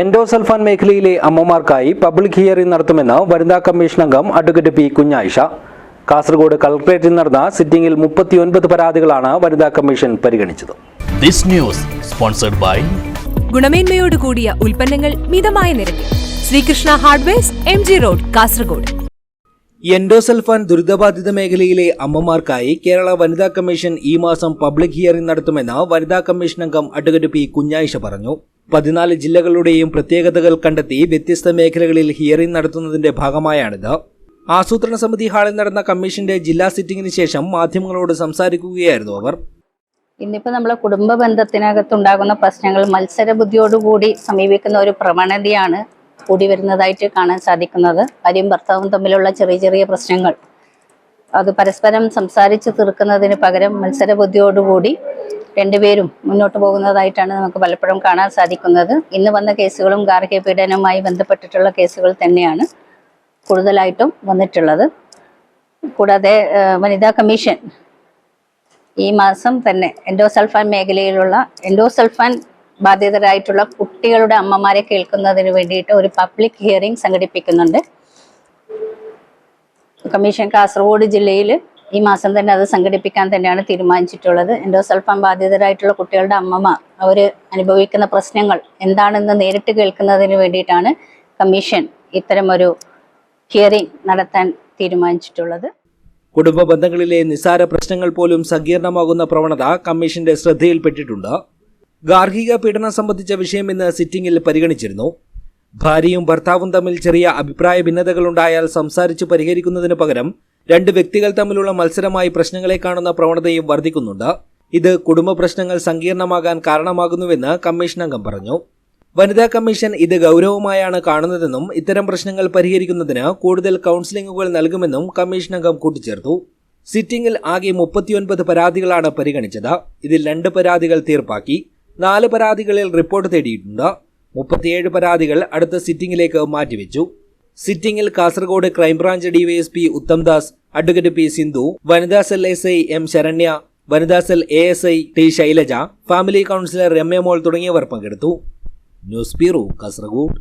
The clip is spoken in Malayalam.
എൻഡോസൾഫാൻ മേഖലയിലെ അമ്മമാർക്കായി പബ്ലിക് ഹിയറിംഗ് നടത്തുമെന്ന് വനിതാ കമ്മീഷൻ അംഗം അഡ്വക്കേറ്റ് പി കുഞ്ഞായിഷ. കാസർഗോഡ് കളക്ടറേറ്റിൽ നടന്ന സിറ്റിംഗിൽ മുപ്പത്തിയൊൻപത് പരാതികളാണ് വനിതാ കമ്മീഷൻ പരിഗണിച്ചത്. This news sponsored by ഗുണമേന്മയോട് കൂടിയ ഉൽപ്പന്നങ്ങൾ മിതമായ നിരക്കിൽ. Sreekrishna hardwares M G road Kasaragod. Endosulfan ദുരിതബാധിത മേഖലയിലെ അമ്മമാർക്കായി കേരള വനിതാ കമ്മീഷൻ ഈ മാസം പബ്ലിക് ഹിയറിംഗ് നടത്തുമെന്ന് വനിതാ കമ്മീഷൻ അംഗം അഡ്വക്കേറ്റ് പി കുഞ്ഞായിഷ പറഞ്ഞു. പതിനാല് ജില്ലകളുടെയും പ്രത്യേകതകൾ കണ്ടെത്തി വ്യത്യസ്ത മേഖലകളിൽ ഹിയറിംഗ് നടത്തുന്നതിന്റെ ഭാഗമായാണിത്. ആസൂത്രണ സമിതി ഹാളിൽ നടന്ന കമ്മീഷന്റെ ജില്ലാ സിറ്റിംഗിന് ശേഷം മാധ്യമങ്ങളോട് സംസാരിക്കുകയായിരുന്നു അവർ. ഇന്നിപ്പോൾ നമ്മളെ കുടുംബ ബന്ധത്തിനകത്തുണ്ടാകുന്ന പ്രശ്നങ്ങൾ മത്സര ബുദ്ധിയോടുകൂടി സമീപിക്കുന്ന ഒരു പ്രവണതയാണ് കൂടി വരുന്നതായിട്ട് കാണാൻ സാധിക്കുന്നത്. ഭാര്യയും ഭർത്താവും തമ്മിലുള്ള ചെറിയ ചെറിയ പ്രശ്നങ്ങൾ. അത് പരസ്പരം സംസാരിച്ച് തീർക്കുന്നതിന് പകരം മത്സര ബുദ്ധിയോടുകൂടി രണ്ടുപേരും മുന്നോട്ട് പോകുന്നതായിട്ടാണ് നമുക്ക് പലപ്പോഴും കാണാൻ സാധിക്കുന്നത്. ഇന്ന് വന്ന കേസുകളും ഗാർഹിക പീഡനവുമായി ബന്ധപ്പെട്ടിട്ടുള്ള കേസുകൾ തന്നെയാണ് കൂടുതലായിട്ടും വന്നിട്ടുള്ളത്. കൂടാതെ വനിതാ കമ്മീഷൻ ഈ മാസം തന്നെ എൻഡോസൾഫാൻ മേഖലയിലുള്ള എൻഡോസൾഫാൻ ബാധിതരായിട്ടുള്ള കുട്ടികളുടെ അമ്മമാരെ കേൾക്കുന്നതിന് വേണ്ടിയിട്ട് ഒരു പബ്ലിക് ഹിയറിംഗ് സംഘടിപ്പിക്കുന്നുണ്ട്. കമ്മീഷൻ കാസർഗോഡ് ജില്ലയിൽ ഈ മാസം തന്നെ അത് സംഘടിപ്പിക്കാൻ തന്നെയാണ് തീരുമാനിച്ചിട്ടുള്ളത്. എൻഡോസൾഫാൻ ബാധിതരായിട്ടുള്ള കുട്ടികളുടെ അമ്മമാർ അവർ അനുഭവിക്കുന്ന പ്രശ്നങ്ങൾ എന്താണെന്ന് നേരിട്ട് കേൾക്കുന്നതിന് വേണ്ടിയിട്ടാണ് കമ്മീഷൻ ഇത്തരമൊരു ഹിയറിംഗ് നടത്താൻ തീരുമാനിച്ചിട്ടുള്ളത്. കുടുംബ ബന്ധങ്ങളിലെ നിസാര പ്രശ്നങ്ങൾ പോലും സങ്കീർണമാകുന്ന പ്രവണത കമ്മീഷന്റെ ശ്രദ്ധയിൽപ്പെട്ടിട്ടുണ്ട്. ഗാർഹിക പീഡനം സംബന്ധിച്ച വിഷയം ഇന്ന് സിറ്റിംഗിൽ പരിഗണിച്ചിരുന്നു. ഭാര്യയും ഭർത്താവും തമ്മിൽ ചെറിയ അഭിപ്രായ ഭിന്നതകളുണ്ടായാൽ സംസാരിച്ച് പരിഹരിക്കുന്നതിന് പകരം രണ്ട് വ്യക്തികൾ തമ്മിലുള്ള മത്സരമായി പ്രശ്നങ്ങളെ കാണുന്ന പ്രവണതയും വർദ്ധിക്കുന്നുണ്ട്. ഇത് കുടുംബ പ്രശ്നങ്ങൾ സങ്കീർണമാകാൻ കാരണമാകുന്നുവെന്ന് കമ്മീഷൻ അംഗം പറഞ്ഞു. വനിതാ കമ്മീഷൻ ഇത് ഗൗരവമായാണ് കാണുന്നതെന്നും ഇത്തരം പ്രശ്നങ്ങൾ പരിഹരിക്കുന്നതിന് കൂടുതൽ കൗൺസിലിംഗുകൾ നൽകുമെന്നും കമ്മീഷൻ അംഗം കൂട്ടിച്ചേർത്തു. സിറ്റിംഗിൽ ആകെ മുപ്പത്തിയൊൻപത് പരാതികളാണ് പരിഗണിച്ചത്. ഇതിൽ രണ്ട് പരാതികൾ തീർപ്പാക്കി നാല് പരാതികളിൽ റിപ്പോർട്ട് തേടിയിട്ടുണ്ട്. മുപ്പത്തിയേഴ് പരാതികൾ അടുത്ത സിറ്റിംഗിലേക്ക് മാറ്റിവെച്ചു. സിറ്റിംഗിൽ Kasaragod crime branch DYSP Uthamdas advocate P Sindhu വനിതാ cell S I M Saranya വനിതാ cell A S I T Shailaja family counsellor Ramyamol തുടങ്ങിയവർ പങ്കെടുത്തു. News bureau Kasaragod.